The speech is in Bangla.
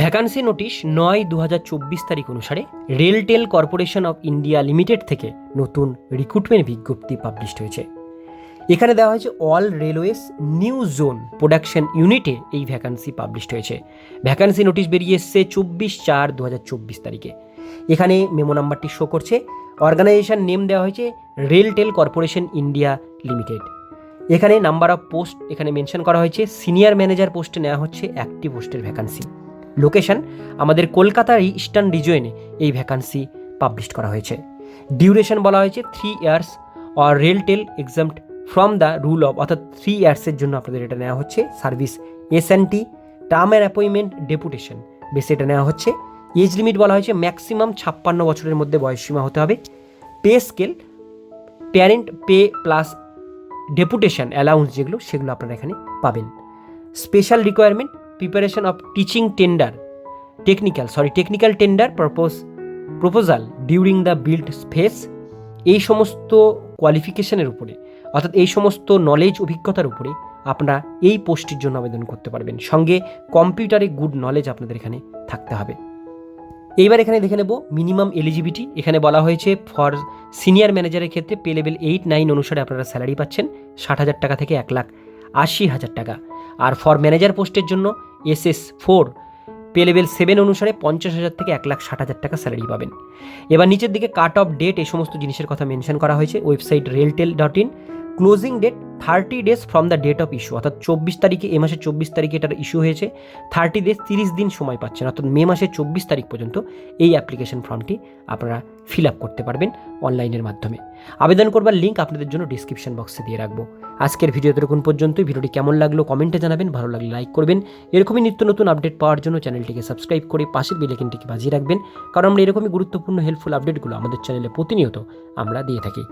ভ্যাকান্সি নোটিশ নয় দু তারিখ অনুসারে RailTel corporation of India limited থেকে নতুন রিক্রুটমেন্ট বিজ্ঞপ্তি পাবলিশড হয়েছে। এখানে দেওয়া হয়েছে all railways new zone production ইউনিটে এই ভ্যাকান্সি পাবলিশড হয়েছে। ভ্যাকান্সি নোটিশ বেরিয়ে এসছে চব্বিশ চার দু তারিখে। এখানে মেমো নাম্বারটি শো করছে। অর্গানাইজেশন নেম দেওয়া হয়েছে রেলটেল কর্পোরেশন ইন্ডিয়া লিমিটেড। এখানে নাম্বার অফ পোস্ট এখানে মেনশন করা হয়েছে। সিনিয়র ম্যানেজার পোস্টে নেওয়া হচ্ছে একটি পোস্টের ভ্যাকান্সি। লোকেশন আমাদের কলকাতার ইস্টার্ন রিজিয়নে এই ভ্যাকান্সি পাবলিশ করা হয়েছে। ডিউরেশন বলা হয়েছে three years or RailTel exempt from the rule of অর্থাৎ থ্রি ইয়ার্সের জন্য আপনাদের এটা নেওয়া হচ্ছে। Service S N T term and appointment deputation বেশ, এটা নেওয়া হচ্ছে। এজ লিমিট বলা হয়েছে ম্যাক্সিমাম ছাপ্পান্ন বছরের মধ্যে বয়সসীমা হতে হবে। Pay scale parent pay plus deputation allowance যেগুলো, সেগুলো আপনারা এখানে পাবেন। Special requirement preparation of teaching tender technical sorry technical tender purpose proposal during the build phase এই সমস্ত কোয়ালিফিকেশনের উপরে, অর্থাৎ এই সমস্ত নলেজ অভিজ্ঞতার উপরে আপনারা এই পোস্টের জন্য আবেদন করতে পারবেন। সঙ্গে কম্পিউটারে গুড নলেজ আপনাদের এখানে থাকতে হবে। এইবার এখানে দেখে নেব মিনিমাম এলিজিবিলিটি এখানে বলা হয়েছে ফর সিনিয়র ম্যানেজারের ক্ষেত্রে পে লেভেল এইট নাইন অনুসারে আপনারা স্যালারি পাচ্ছেন ষাট হাজার টাকা থেকে এক লাখ আশি হাজার টাকা। আর ফর ম্যানেজার পোস্টের জন্য S S four pay level seven অনুসারে পঞ্চাশ হাজার থেকে এক লাখ ষাট হাজার টাকা স্যালারি পাবেন। এবার নিচের দিকে কাট অফ ডেট এই সমস্ত জিনিসের কথা মেনশন করা হয়েছে। Website RailTel dot in. Closing date thirty days from the date of issue, অর্থাৎ চব্বিশ তারিখে, এ মাসের চব্বিশ তারিখে এটার ইস্যু হয়েছে। থার্টি ডেজ তিরিশ দিন সময় পাচ্ছেন, অর্থাৎ মে মাসের চব্বিশ তারিখ পর্যন্ত এই অ্যাপ্লিকেশন ফর্মটি আপনারা ফিল আপ করতে পারবেন অনলাইনের মাধ্যমে। আবেদন করবার লিঙ্ক আপনাদের জন্য ডিসক্রিপশন বক্সে দিয়ে রাখব। আজকের ভিডিও এতটুকুন পর্যন্তই। ভিডিওটি কেমন লাগল কমেন্টে জানাবেন, ভালো লাগলে লাইক করবেন। এরকমই নিত্য নতুন আপডেট পাওয়ার জন্য চ্যানেলটিকে সাবস্ক্রাইব করে পাশের বেলেকিনটিকে বাজিয়ে রাখবেন। কারণ আমরা এরকমই গুরুত্বপূর্ণ হেল্পফুল আপডেটগুলো আমাদের চ্যানেলে প্রতিনিয়ত আমরা দিয়ে থাকি।